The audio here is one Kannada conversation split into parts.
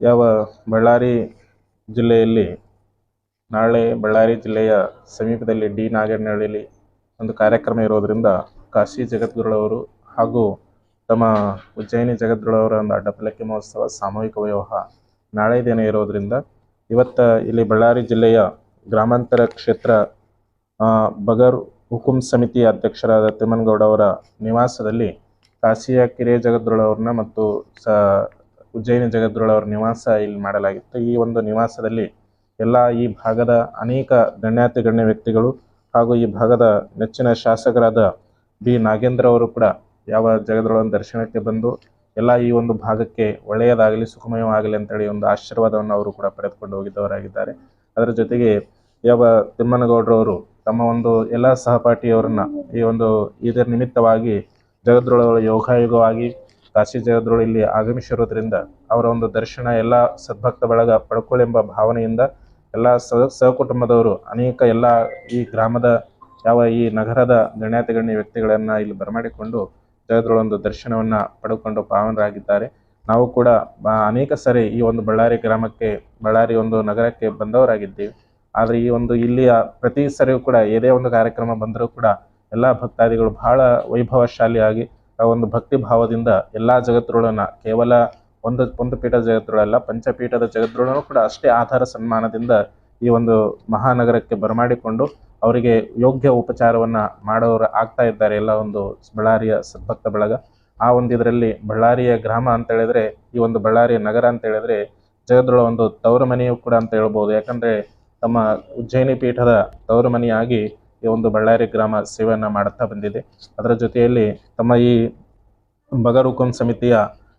ಯಾವ ಬಳ್ಳಾರಿ ಜಿಲ್ಲೆಯಲ್ಲಿ ನಾಳೆ ಬಳ್ಳಾರಿ ಜಿಲ್ಲೆಯ ಸಮೀಪದಲ್ಲಿ ಡಿ ನಾಗೇನಹಳ್ಳಿಲಿ ಒಂದು ಕಾರ್ಯಕ್ರಮ ಇರೋದರಿಂದ ಕಾಶಿ ಜಗದ್ಗುರುಳವರು ಹಾಗೂ ತಮ್ಮ ಉಜ್ಜಯಿನಿ ಜಗದ್ಗುರುಳವರ ಒಂದು ಅಡ್ಡಪಲ್ಲಕ್ಕಿ ಮಹೋತ್ಸವ ಸಾಮೂಹಿಕ ವಿವಾಹ ನಾಳೆ ದಿನ ಇರೋದರಿಂದ ಇವತ್ತು ಇಲ್ಲಿ ಬಳ್ಳಾರಿ ಜಿಲ್ಲೆಯ ಗ್ರಾಮಾಂತರ ಕ್ಷೇತ್ರ ಬಗರ್ ಹುಕುಂ ಸಮಿತಿ ಅಧ್ಯಕ್ಷರಾದ ತಿಮ್ಮನಗೌಡ ಅವರ ನಿವಾಸದಲ್ಲಿ ಕಾಶಿಯ ಕಿರಿಯ ಜಗದ್ಗುರುಳವ್ರನ್ನ ಮತ್ತು ಸ ಉಜ್ಜಯಿನಿ ಜಗದ್ಗುರುಳವರ ನಿವಾಸ ಇಲ್ಲಿ ಮಾಡಲಾಗಿತ್ತು. ಈ ಒಂದು ನಿವಾಸದಲ್ಲಿ ಎಲ್ಲ ಈ ಭಾಗದ ಅನೇಕ ಗಣ್ಯಾತಿ ಗಣ್ಯ ವ್ಯಕ್ತಿಗಳು ಹಾಗೂ ಈ ಭಾಗದ ನೆಚ್ಚಿನ ಶಾಸಕರಾದ ಬಿ. ನಾಗೇಂದ್ರ ಅವರು ಕೂಡ ಯಾವ ಜಗದ್ಗುರುಳನ ದರ್ಶನಕ್ಕೆ ಬಂದು ಎಲ್ಲ ಈ ಒಂದು ಭಾಗಕ್ಕೆ ಒಳ್ಳೆಯದಾಗಲಿ, ಸುಖಮಯವಾಗಲಿ ಅಂತೇಳಿ ಒಂದು ಆಶೀರ್ವಾದವನ್ನು ಅವರು ಕೂಡ ಪಡೆದುಕೊಂಡು ಹೋಗಿದ್ದವರಾಗಿದ್ದಾರೆ. ಅದರ ಜೊತೆಗೆ ಯಾವ ತಿಮ್ಮನಗೌಡರವರು ತಮ್ಮ ಒಂದು ಎಲ್ಲ ಸಹಪಾಠಿಯವರನ್ನ ಈ ಒಂದು ಇದರ ನಿಮಿತ್ತವಾಗಿ ಜಗದ್ರೊಳಗೆ ಯೋಗಾಯುಗವಾಗಿ ಕಾಶಿ ಜಗದ್ಗುರು ಇಲ್ಲಿ ಆಗಮಿಸಿರೋದ್ರಿಂದ ಅವರ ಒಂದು ದರ್ಶನ ಎಲ್ಲ ಸದ್ಭಕ್ತ ಬಳಗ ಪಡ್ಕೊಳ್ಳೆಂಬ ಭಾವನೆಯಿಂದ ಎಲ್ಲ ಸಹ ಸಹಕುಟುಂಬದವರು ಅನೇಕ ಎಲ್ಲ ಈ ಗ್ರಾಮದ ಯಾವ ಈ ನಗರದ ಗಣ್ಯಾತಿ ಗಣ್ಯ ವ್ಯಕ್ತಿಗಳನ್ನು ಇಲ್ಲಿ ಬರಮಾಡಿಕೊಂಡು ಜಗದ್ಗುರುಳ ಒಂದು ದರ್ಶನವನ್ನು ಪಡೆದುಕೊಂಡು ಪಾವನರಾಗಿದ್ದಾರೆ. ನಾವು ಕೂಡ ಅನೇಕ ಸರಿ ಈ ಒಂದು ಬಳ್ಳಾರಿ ಗ್ರಾಮಕ್ಕೆ, ಬಳ್ಳಾರಿ ಒಂದು ನಗರಕ್ಕೆ ಬಂದವರಾಗಿದ್ದೀವಿ. ಆದರೆ ಈ ಒಂದು ಇಲ್ಲಿಯ ಪ್ರತಿ ಸರಿಯೂ ಕೂಡ ಏದೇ ಒಂದು ಕಾರ್ಯಕ್ರಮ ಬಂದರೂ ಕೂಡ ಎಲ್ಲ ಭಕ್ತಾದಿಗಳು ಬಹಳ ವೈಭವಶಾಲಿಯಾಗಿ ಆ ಒಂದು ಭಕ್ತಿ ಭಾವದಿಂದ ಎಲ್ಲ ಜಗದ್ಗುರುಳನ್ನ ಕೇವಲ ಒಂದು ಒಂದು ಪೀಠದ ಜಗದ್ಗುರುಳಲ್ಲ ಪಂಚಪೀಠದ ಜಗದ್ಗುರುಳನ್ನು ಕೂಡ ಅಷ್ಟೇ ಆಧಾರ ಸನ್ಮಾನದಿಂದ ಈ ಒಂದು ಮಹಾನಗರಕ್ಕೆ ಬರಮಾಡಿಕೊಂಡು ಅವರಿಗೆ ಯೋಗ್ಯ ಉಪಚಾರವನ್ನ ಮಾಡೋರು ಆಗ್ತಾ ಇದ್ದಾರೆ ಎಲ್ಲ ಒಂದು ಬಳ್ಳಾರಿಯ ಸದ್ಭಕ್ತ ಬಳಗ. ಆ ಒಂದು ಇದರಲ್ಲಿ ಬಳ್ಳಾರಿಯ ಗ್ರಾಮ ಅಂತ ಹೇಳಿದ್ರೆ, ಈ ಒಂದು ಬಳ್ಳಾರಿಯ ನಗರ ಅಂತ ಹೇಳಿದ್ರೆ ಜಗದ್ರೊಳ ಒಂದು ತವರು ಮನೆಯೂ ಕೂಡ ಅಂತ ಹೇಳ್ಬೋದು. ಯಾಕಂದ್ರೆ ತಮ್ಮ ಉಜ್ಜಯಿನಿ ಪೀಠದ ತವರು ಮನೆಯಾಗಿ ಈ ಒಂದು ಬಳ್ಳಾರಿ ಗ್ರಾಮ ಸೇವೆಯನ್ನು ಮಾಡುತ್ತಾ ಬಂದಿದೆ. ಅದರ ಜೊತೆಯಲ್ಲಿ ತಮ್ಮ ಈ ಬಗರ್ ಹುಕುಂ ಸಮಿತಿಯ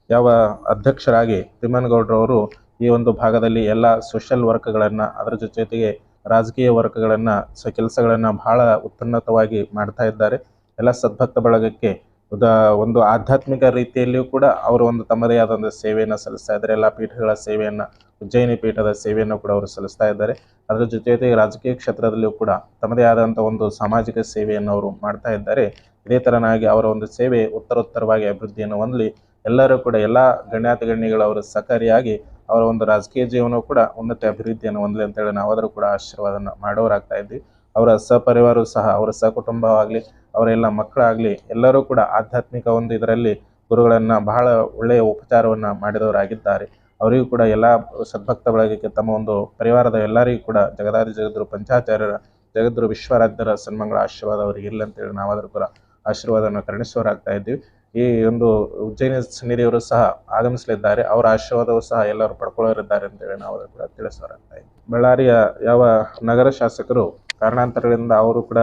ಯಾವ ಅಧ್ಯಕ್ಷರಾಗಿ ತಿಮ್ಮನಗೌಡರವರು ಈ ಒಂದು ಭಾಗದಲ್ಲಿ ಎಲ್ಲ ಸೋಷಿಯಲ್ ವರ್ಕ್ಗಳನ್ನು, ಅದರ ಜೊತೆಗೆ ರಾಜಕೀಯ ವರ್ಕ್ಗಳನ್ನು, ಸ ಕೆಲಸಗಳನ್ನು ಬಹಳ ಉತ್ತುನ್ನತವಾಗಿ ಮಾಡ್ತಾ ಇದ್ದಾರೆ. ಎಲ್ಲ ಸದ್ಭಕ್ತ ಬಳಗಕ್ಕೆ ಉದ, ಒಂದು ಆಧ್ಯಾತ್ಮಿಕ ರೀತಿಯಲ್ಲಿಯೂ ಕೂಡ ಅವರು ಒಂದು ತಮ್ಮದೇ ಆದ ಒಂದು ಸೇವೆಯನ್ನು ಸಲ್ಲಿಸ್ತಾ ಇದ್ದಾರೆ. ಎಲ್ಲ ಪೀಠಗಳ ಸೇವೆಯನ್ನು, ಉಜ್ಜಯಿನಿ ಪೀಠದ ಸೇವೆಯನ್ನು ಕೂಡ ಅವರು ಸಲ್ಲಿಸ್ತಾ ಇದ್ದಾರೆ. ಅದರ ಜೊತೆ ರಾಜಕೀಯ ಕ್ಷೇತ್ರದಲ್ಲಿಯೂ ಕೂಡ ತಮ್ಮದೇ ಆದಂಥ ಒಂದು ಸಾಮಾಜಿಕ ಸೇವೆಯನ್ನು ಅವರು ಮಾಡ್ತಾ ಇದ್ದಾರೆ. ಇದೇ ತರನಾಗಿ ಅವರ ಒಂದು ಸೇವೆ ಉತ್ತರೋತ್ತರವಾಗಿ ಅಭಿವೃದ್ಧಿಯನ್ನು ಹೊಂದಲಿ. ಎಲ್ಲರೂ ಕೂಡ ಎಲ್ಲ ಗಣ್ಯಾತ ಗಣ್ಯಗಳು ಅವರ ಸಹಕಾರಿಯಾಗಿ ಅವರ ಒಂದು ರಾಜಕೀಯ ಜೀವನವೂ ಕೂಡ ಉನ್ನತ ಅಭಿವೃದ್ಧಿಯನ್ನು ಹೊಂದಲಿ ಅಂತೇಳಿ ನಾವಾದರೂ ಕೂಡ ಆಶೀರ್ವಾದ ಮಾಡೋರಾಗ್ತಾ ಇದ್ವಿ. ಅವರ ಸಪರಿವಾರವೂ ಸಹ, ಅವರ ಸಹಕುಟುಂಬವಾಗಲಿ, ಅವರ ಎಲ್ಲ ಮಕ್ಕಳಾಗಲಿ, ಎಲ್ಲರೂ ಕೂಡ ಆಧ್ಯಾತ್ಮಿಕ ಒಂದು ಇದರಲ್ಲಿ ಗುರುಗಳನ್ನು ಬಹಳ ಒಳ್ಳೆಯ ಉಪಚಾರವನ್ನು ಮಾಡಿದವರಾಗಿದ್ದಾರೆ. ಅವರಿಗೂ ಕೂಡ ಎಲ್ಲ ಸದ್ಭಕ್ತ ಬಳಗಕ್ಕೆ ತಮ್ಮ ಒಂದು ಪರಿವಾರದ ಎಲ್ಲರಿಗೂ ಕೂಡ ಜಗದಾದಿ ಜಗದ್ರು ಪಂಚಾಚಾರ್ಯರ ಜಗದ್ರು ವಿಶ್ವರಾಧ್ಯರ ಸನ್ಮಂಗಳ ಆಶೀರ್ವಾದ ಅವರಿಗೆ ಇಲ್ಲ ಅಂತೇಳಿ ನಾವಾದರೂ ಕೂಡ ಆಶೀರ್ವಾದವನ್ನು ಕರುಣಿಸುವರಾಗ್ತಾ ಇದ್ದೀವಿ. ಈ ಒಂದು ಉಜ್ಜಯಿನಿ ಸನ್ನಿಧಿಯವರು ಸಹ ಆಗಮಿಸಲಿದ್ದಾರೆ. ಅವರ ಆಶೀರ್ವಾದವು ಸಹ ಎಲ್ಲರೂ ಪಡ್ಕೊಳ್ಳೋರಿದ್ದಾರೆ ಅಂತೇಳಿ ನಾವು ಕೂಡ ತಿಳಿಸೋರಾಗ್ತಾ ಇದ್ದೀವಿ. ಬಳ್ಳಾರಿಯ ಯಾವ ನಗರ ಶಾಸಕರು ಕಾರಣಾಂತರಗಳಿಂದ ಅವರು ಕೂಡ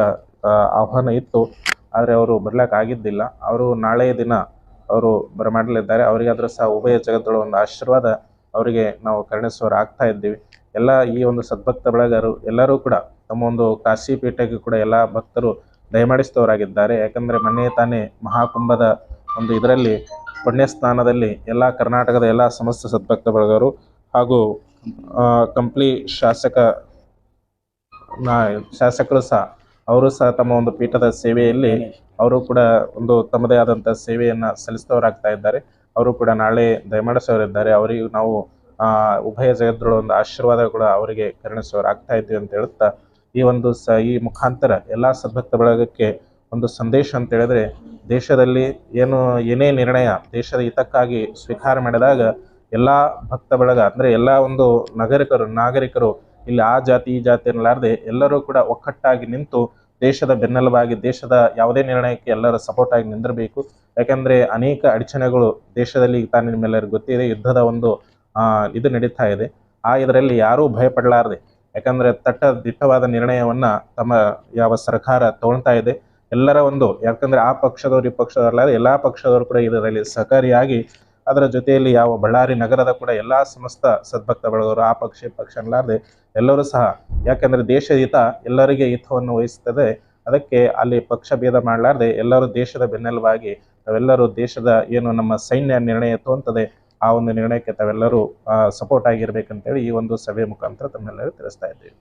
ಆಹ್ವಾನ ಇತ್ತು. ಆದರೆ ಅವರು ಬರ್ಲಿಕ್ಕೆ ಆಗಿದ್ದಿಲ್ಲ. ಅವರು ನಾಳೆಯ ದಿನ ಅವರು ಬರಮಾಡಲಿದ್ದಾರೆ ಅವರಿಗಾದರೂ ಸಹ ಉಭಯ ಜಗತ್ತುಗಳ ಒಂದು ಆಶೀರ್ವಾದ ಅವರಿಗೆ ನಾವು ಕರುಣಿಸುವವರು ಆಗ್ತಾ ಇದ್ದೀವಿ. ಎಲ್ಲ ಈ ಒಂದು ಸದ್ಭಕ್ತ ಬಳಗರು ಎಲ್ಲರೂ ಕೂಡ ತಮ್ಮ ಒಂದು ಕಾಶಿ ಪೀಠಕ್ಕೆ ಕೂಡ ಎಲ್ಲ ಭಕ್ತರು ದಯಮಾಡಿಸಿದವರಾಗಿದ್ದಾರೆ. ಯಾಕಂದರೆ ಮೊನ್ನೆ ತಾನೇ ಮಹಾಕುಂಭದ ಒಂದು ಇದರಲ್ಲಿ ಪುಣ್ಯಸ್ನಾನದಲ್ಲಿ ಎಲ್ಲ ಕರ್ನಾಟಕದ ಎಲ್ಲ ಸಮಸ್ತ ಸದ್ಭಕ್ತ ಬಳಗರು ಹಾಗೂ ಕಂಪ್ಲಿ ಶಾಸಕ ಶಾಸಕರು ಸಹ, ಅವರು ಸಹ ತಮ್ಮ ಒಂದು ಪೀಠದ ಸೇವೆಯಲ್ಲಿ ಅವರು ಕೂಡ ಒಂದು ತಮ್ಮದೇ ಆದಂಥ ಸೇವೆಯನ್ನು ಸಲ್ಲಿಸಿದವರಾಗ್ತಾ ಇದ್ದಾರೆ. ಅವರು ಕೂಡ ನಾಳೆ ದಯಮಾಡಿಸೋರಿದ್ದಾರೆ ಅವರಿಗೂ ನಾವು ಉಭಯ ಜಗದ್ರೊಳ ಒಂದು ಆಶೀರ್ವಾದ ಕೂಡ ಅವರಿಗೆ ಕರುಣಿಸೋರಾಗ್ತಾ ಇದ್ದೀವಿ ಅಂತ ಹೇಳುತ್ತಾ, ಈ ಒಂದು ಸ, ಈ ಮುಖಾಂತರ ಎಲ್ಲ ಸದ್ಭಕ್ತ ಬಳಗಕ್ಕೆ ಒಂದು ಸಂದೇಶ ಅಂತ ಹೇಳಿದ್ರೆ, ದೇಶದಲ್ಲಿ ಏನು, ಏನೇ ನಿರ್ಣಯ ದೇಶದ ಹಿತಕ್ಕಾಗಿ ಸ್ವೀಕಾರ ಮಾಡಿದಾಗ ಎಲ್ಲ ಭಕ್ತ ಬಳಗ ಅಂದರೆ ಎಲ್ಲ ಒಂದು ನಾಗರಿಕರು ನಾಗರಿಕರು, ಇಲ್ಲಿ ಆ ಜಾತಿ, ಈ ಜಾತಿ ಅನ್ನಲಾರದೆ ಎಲ್ಲರೂ ಕೂಡ ಒಕ್ಕಟ್ಟಾಗಿ ನಿಂತು ದೇಶದ ಬೆನ್ನೆಲುಬಾಗಿ, ದೇಶದ ಯಾವುದೇ ನಿರ್ಣಯಕ್ಕೆ ಎಲ್ಲರ ಸಪೋರ್ಟ್ ಆಗಿ ನಿಂದಿರಬೇಕು. ಯಾಕಂದ್ರೆ ಅನೇಕ ಅಡಚಣೆಗಳು ದೇಶದಲ್ಲಿ ತಾನು ನಿಮ್ಮೆಲ್ಲರಿಗೂ ಗೊತ್ತಿದೆ. ಯುದ್ಧದ ಒಂದು ಇದು ನಡೀತಾ ಇದೆ. ಆ ಇದರಲ್ಲಿ ಯಾರೂ ಭಯಪಡಲಾರದೆ, ಯಾಕಂದ್ರೆ ತಟ್ಟ ದಿಟ್ಟವಾದ ನಿರ್ಣಯವನ್ನ ತಮ್ಮ ಯಾವ ಸರ್ಕಾರ ತಗೊಳ್ತಾ ಇದೆ. ಎಲ್ಲರ ಒಂದು, ಯಾಕಂದ್ರೆ ಆ ಪಕ್ಷದವರು ಈ ಪಕ್ಷದವರಲ್ಲ, ಎಲ್ಲಾ ಪಕ್ಷದವರು ಕೂಡ ಇದರಲ್ಲಿ ಸಹಕಾರಿಯಾಗಿ ಅದರ ಜೊತೆಯಲ್ಲಿ ಯಾವ ಬಳ್ಳಾರಿ ನಗರದ ಕೂಡ ಎಲ್ಲ ಸಮಸ್ತ ಸದ್ಭಕ್ತ ಬಳಗವರು ಆ ಪಕ್ಷ ಪಕ್ಷ ಅನ್ನಲಾರದೆ ಎಲ್ಲರೂ ಸಹ, ಯಾಕಂದ್ರೆ ದೇಶದ ಹಿತ ಎಲ್ಲರಿಗೆ ಹಿತವನ್ನು ವಹಿಸುತ್ತದೆ ಅದಕ್ಕೆ ಅಲ್ಲಿ ಪಕ್ಷ ಭೇದ ಮಾಡಲಾರದೆ ಎಲ್ಲರೂ ದೇಶದ ಬೆನ್ನೆಲುಬಾಗಿ, ತಾವೆಲ್ಲರೂ ದೇಶದ ಏನು ನಮ್ಮ ಸೈನ್ಯ ನಿರ್ಣಯ ತಗೊಂತದೆ ಆ ಒಂದು ನಿರ್ಣಯಕ್ಕೆ ತಾವೆಲ್ಲರೂ ಸಪೋರ್ಟ್ ಆಗಿರ್ಬೇಕಂತೇಳಿ ಈ ಒಂದು ಸಭೆ ಮುಖಾಂತರ ತಮ್ಮೆಲ್ಲರೂ ತಿಳಿಸ್ತಾ ಇದ್ದೀವಿ.